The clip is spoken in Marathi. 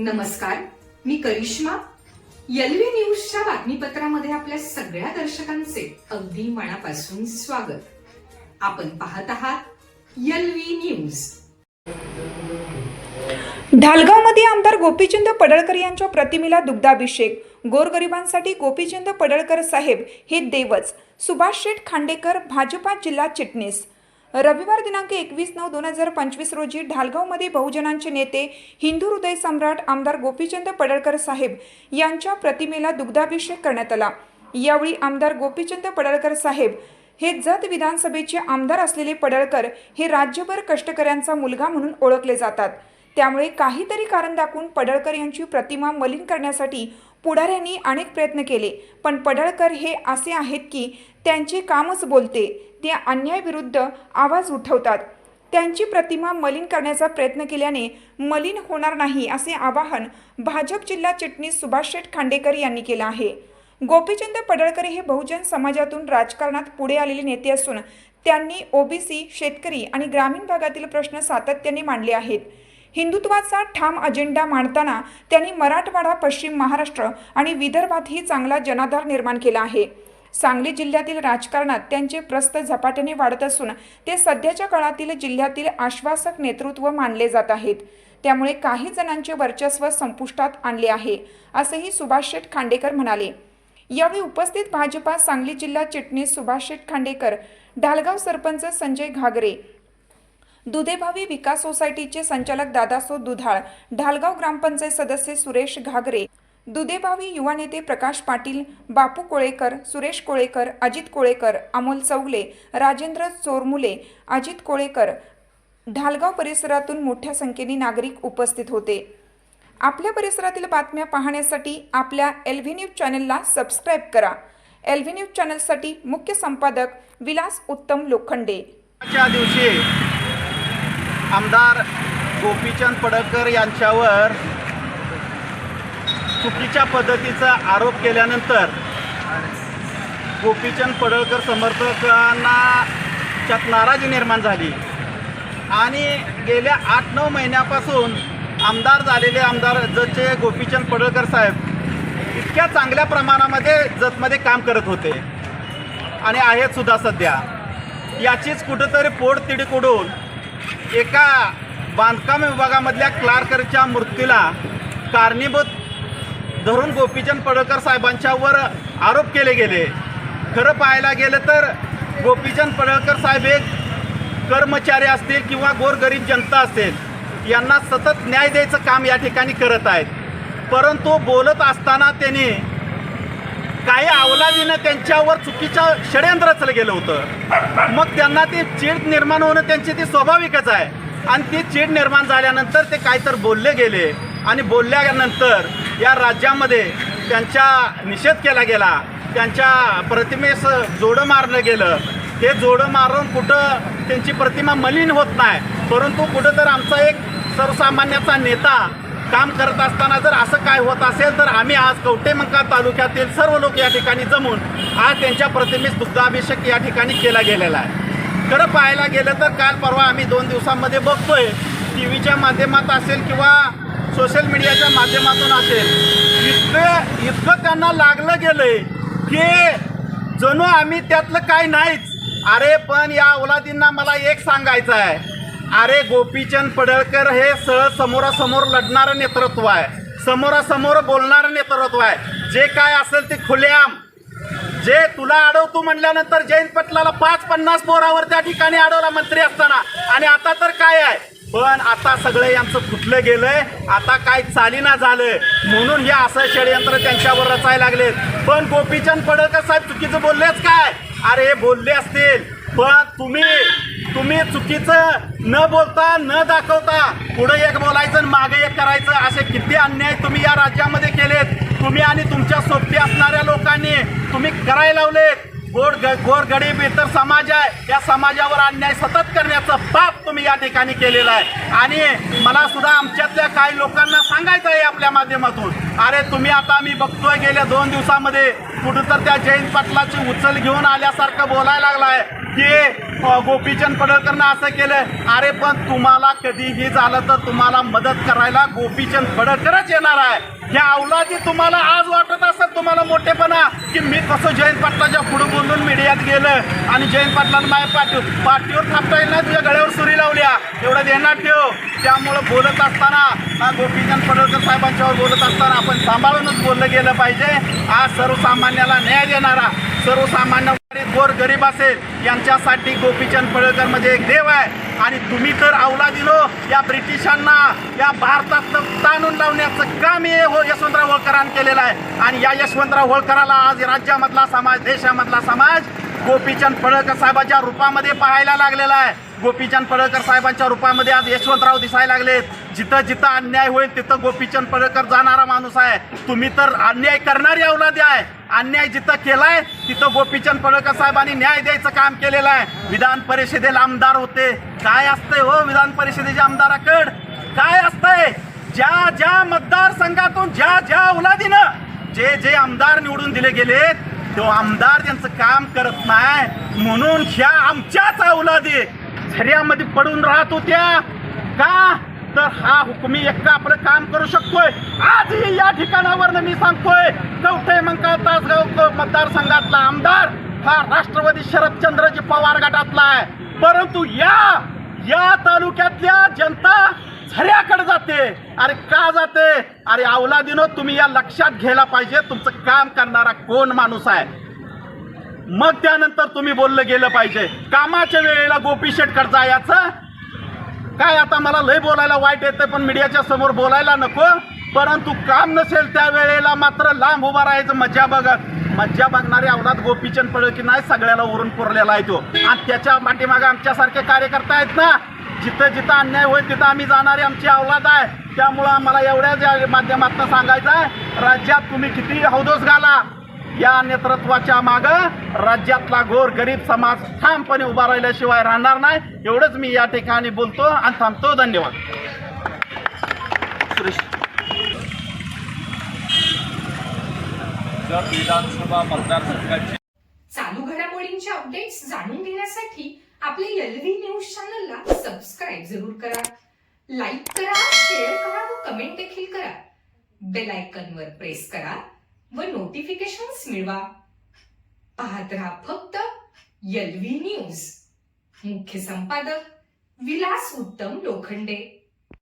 नमस्कार मी करिश्मा. एलव्ही न्यूजच्या बातमीपत्रामध्ये आपल्या सगळ्या दर्शकांचे अगदी मनापासून स्वागत. आपण पाहत आहात एलव्ही न्यूज. ढालगावमध्ये आमदार गोपीचंद पडळकर यांच्या प्रतिमेला दुग्धाभिषेक. गोरगरिबांसाठी गोपीचंद पडळकर साहेब हे देवच. सुभाष शेठ खांडेकर भाजपा जिल्हा चिटणीस. रविवार दिनांक एकवीस नऊ दोन हजार पंचवीस रोजी ढालगावमध्ये बहुजनांचे नेते हिंदू हृदय सम्राट आमदार गोपीचंद पडळकर साहेब यांच्या प्रतिमेला दुग्धाभिषेक करण्यात आला. यावेळी आमदार गोपीचंद पडळकर साहेब हे जत विधानसभेचे आमदार असलेले पडळकर हे राज्यभर कष्टकऱ्यांचा मुलगा म्हणून ओळखले जातात. त्यामुळे काहीतरी कारण दाखवून पडळकर यांची प्रतिमा मलिन करण्यासाठी पुढाऱ्यांनी अनेक प्रयत्न केले. पण पडळकर हे असे आहेत की त्यांचे कामच बोलते ते अन्यायाविरुद्ध आवाज उठवतात. त्यांची प्रतिमा मलिन करण्याचा प्रयत्न केल्याने मलिन होणार नाही असे आवाहन भाजप जिल्हा चिटणीस सुभाष शेठ खांडेकर यांनी केलं आहे. गोपीचंद पडळकर हे बहुजन समाजातून राजकारणात पुढे आलेले नेते असून त्यांनी ओबीसी शेतकरी आणि ग्रामीण भागातील प्रश्न सातत्याने मांडले आहेत. हिंदुत्वाचा ठाम अजेंडा मांडताना त्यांनी मराठवाडा पश्चिम महाराष्ट्र आणि विदर्भातही चांगला जनाधार निर्माण केला आहे. सांगली जिल्ह्यातील राजकारणात त्यांचे प्रस्त झपाट्याने वाढत असून ते सध्याच्या काळातील जिल्ह्यातील आश्वासक नेतृत्व मानले जात आहेत. त्यामुळे काही जणांचे वर्चस्व संपुष्टात आणले आहे असंही सुभाष शेठ खांडेकर म्हणाले. यावेळी उपस्थित भाजपा सांगली जिल्हा चिटणीस सुभाष शेठ खांडेकर ढालगाव सरपंच संजय घागरे दुधेभावी विकास सोसायटीचे संचालक दादासो दुधाळ ढालगाव ग्रामपंचायत सदस्य सुरेश घागरे दुधेभावी युवा नेते प्रकाश पाटील बापू कोळेकर सुरेश कोळेकर अजित कोळेकर अमोल चौगले राजेंद्र चोरमुले अजित कोळेकर ढालगाव परिसरातून मोठ्या संख्येने नागरिक उपस्थित होते. आपल्या परिसरातील बातम्या पाहण्यासाठी आपल्या एल व्ही न्यूज चॅनलला सबस्क्राईब करा. एल व्ही न्यूज चॅनलसाठी मुख्य संपादक विलास उत्तम लोखंडे. दिवशी आमदार गोपीचंद पडळकर यांच्यावर चुकीच्या पद्धतीचा आरोप केल्यानंतर गोपीचंद पडळकर समर्थकांना त्यात नाराजी निर्माण झाली. आणि गेल्या आठ नऊ महिन्यापासून आमदार झालेले आमदार जचे गोपीचंद पडळकर साहेब इतक्या चांगल्या प्रमाणामध्ये जतमध्ये काम करत होते आणि आहेत सुद्धा सध्या. याचीच कुठंतरी पोट तिडीकडून एका बांधकाम विभागामधल्या क्लार्करच्या मृत्यूला कारणीभूत धरून गोपीचंद पडळकर साहेबांच्यावर आरोप केले गेले. खरं पाहायला गेलं तर गोपीचंद पडळकर साहेब एक कर्मचारी असतील किंवा गोरगरीब जनता असेल यांना सतत न्याय द्यायचं काम या ठिकाणी करत आहेत. परंतु बोलत असताना त्यांनी काही अवलादीनं त्यांच्यावर चुकीचं षडयंत्र रचलं गेलं होतं. मग त्यांना ती चीड निर्माण होणं त्यांची ती स्वाभाविकच आहे. आणि ती चीड निर्माण झाल्यानंतर ते काहीतर बोलले गेले. आणि बोलल्यानंतर या राज्यामध्ये त्यांचा निषेध केला गेला. त्यांच्या प्रतिमेस जोडं मारलं गेलं. हे जोडं मारून कुठं त्यांची प्रतिमा मलिन होत नाही. परंतु कुठं तर आमचा एक सर्वसामान्याचा नेता काम करत असताना जर असं काय होत असेल तर आम्ही आज कवटेमंका तालुक्यातील सर्व लोक या ठिकाणी जमून आज त्यांच्या प्रतिमेस दुग्धाभिषेक या ठिकाणी केला गेलेला आहे. खरं पाहायला गेलं तर काल परवा आम्ही दोन दिवसांमध्ये बघतोय टी व्हीच्या माध्यमात असेल किंवा सोशल मीडियाच्या माध्यमातून असेल इतकं इतकं त्यांना लागलं गेलंय की जणू आम्ही त्यातलं काय नाहीच. अरे पण या औलादींना मला एक सांगायचं आहे. अरे गोपीचंद पडळकर हे सहज समोरासमोर लढणारं नेतृत्व आहे. समोरासमोर बोलणारं नेतृत्व आहे. जे काय असेल ते खुलेआम. जे तुला अडवतो म्हणल्यानंतर जयंत पटलाला पाच पन्नास पोरावर त्या ठिकाणी अडवला मंत्री असताना. आणि आता तर काय आहे? पण आता सगळं यांचं फुटलं गेलंय. आता काय चालीना झालंय. म्हणून हे असं षडयंत्र त्यांच्यावर रचायला लागलेत. पण गोपीचंद पडळकर साहेब चुकीचं बोललेच काय? अरे हे बोलले असतील. पण तुम्ही तुम्ही चुकीचं न बोलता न दाखवता पुढे एक बोलायचं मागे एक करायचं असे किती अन्याय तुम्ही या राज्यामध्ये केलेत. तुम्ही आणि तुमच्या सोबती असणाऱ्या लोकांनी तुम्ही करायला लावलेत. गोड गोर गरीब इतर समाज आहे. या समाजावर अन्याय सतत करण्याचं पाप तुम्ही या ठिकाणी केलेलं आहे. आणि मला सुद्धा आमच्यातल्या काही लोकांना सांगायचं आहे आपल्या माध्यमातून. अरे तुम्ही आता आम्ही बघतोय गेल्या दोन दिवसामध्ये कुठं तर त्या जयंत पाटलाची उचल घेऊन आल्यासारखं बोलायला लागलाय. की गोपीचंद पडळकरनं असं केलं अरे पण तुम्हाला कधीही झालं तर तुम्हाला मदत करायला गोपीचंद पडळकरच येणार आहे. या अवलादी तुम्हाला आज वाटत असत तुम्हाला मोठेपणा की मी कसं जयंत पाटलाच्या पुढे बोलून मीडियात गेलं आणि जयंत पाटलानं माझ्या पाठीवर पाठीवर थापता येईल ना तुझ्या गळ्यावर सुरी लावल्या. एवढं देणार ठेव. त्यामुळं बोलत असताना गोपीचंद पडळकर साहेबांच्यावर बोलत असताना आपण सांभाळूनच बोललं गेलं पाहिजे. आज सर्वसामान्याला न्याय देणारा सर्वसामान्य गोर गरीब असेल यांच्यासाठी गोपीचंद पडळकर म्हणजे एक देव आहे. आणि तुम्ही तर अवलादिनो या ब्रिटिशांना या भारतात ताणून लावण्याचं काम हे हो यशवंतराव होळकरांनी केलेलं आहे. आणि या यशवंतराव होळकराला आज राज्यामधला समाज देशामधला समाज गोपीचंद पडळकर साहेबांच्या रूपामध्ये पाहायला लागलेला आहे. गोपीचंद पडळकर साहेबांच्या रूपामध्ये आज यशवंतराव दिसायला लागलेत. जिथं जिथं अन्याय होईल तिथं गोपीचंद पडळकर जाणारा माणूस आहे. तुम्ही तर अन्याय करणारी अवलादी आहे. अन्याय जिथं केलाय तिथं गोपीचंद पडळकर साहेबांनी न्याय द्यायचं काम केलेलं आहे. विधान परिषदेला आमदार होते. काय असतंय हो विधान परिषदेच्या आमदाराकड? काय असतंय? ज्या ज्या मतदारसंघातून ज्या ज्या अवलादीनं जे जे आमदार निवडून दिले गेलेत तो आमदार त्यांचं काम करत नाही. म्हणून ह्या आमच्याच अवलादी झऱ्यामध्ये पडून राहत होत्या. का? तर हा हुकुमी एक्का आपलं काम करू शकतोय. आजही या ठिकाणावर मी सांगतोय कवठे मंका तासगाव मतदारसंघातला आमदार हा राष्ट्रवादी शरदचंद्रजी पवार गटातला आहे. परंतु या या तालुक्यातल्या जनता झऱ्याकडे जाते. अरे का जाते? अरे अवलादीनो तुम्ही या लक्षात घ्यायला पाहिजे तुमचं काम करणारा कोण माणूस आहे? मग त्यानंतर तुम्ही बोललं गेलं पाहिजे. कामाच्या वेळेला गोपी शेटकर जायचं काय आता मला लय बोलायला वाईट येतं पण मीडियाच्या समोर बोलायला नको. परंतु काम नसेल त्या वेळेला मात्र लांब उभा राहायचं मज्जा बघत. मज्जा बघणारे अवलाद गोपीचंद पडळ की नाही सगळ्याला वरून पुरलेला आहे तो. आणि त्याच्या पाठीमागे आमच्यासारखे कार्यकर्ता आहेत ना जिथं जिथं अन्याय होईल तिथं आम्ही जाणारे आमची अवलाद आहे. त्यामुळं आम्हाला एवढ्याच या माध्यमातून सांगायचं आहे राज्यात तुम्ही किती हौदोस घाला या नेतृत्वाच्या माग राज्यातला गोर गरीब समाज ठामपणे उभा राहिल्याशिवाय राहणार नाही. एवढंच मी या ठिकाणी बोलतो आणि थांबतो. धन्यवाद. विधानसभा मतदारसंघाची चालू घडामोडींच्या अपडेट्स जाणून घेण्यासाठी आपले एलव्ही न्यूज चॅनलला सबस्क्राईब जरूर करा. लाईक करा शेअर करा व कमेंट देखील करा. बेल आयकॉन वर प्रेस करा. व नोटिफिकेशन्स मिळवा. पाहत राहा फक्त एलव्ही न्यूज मुख्य संपादक विलास उत्तम लोखंडे.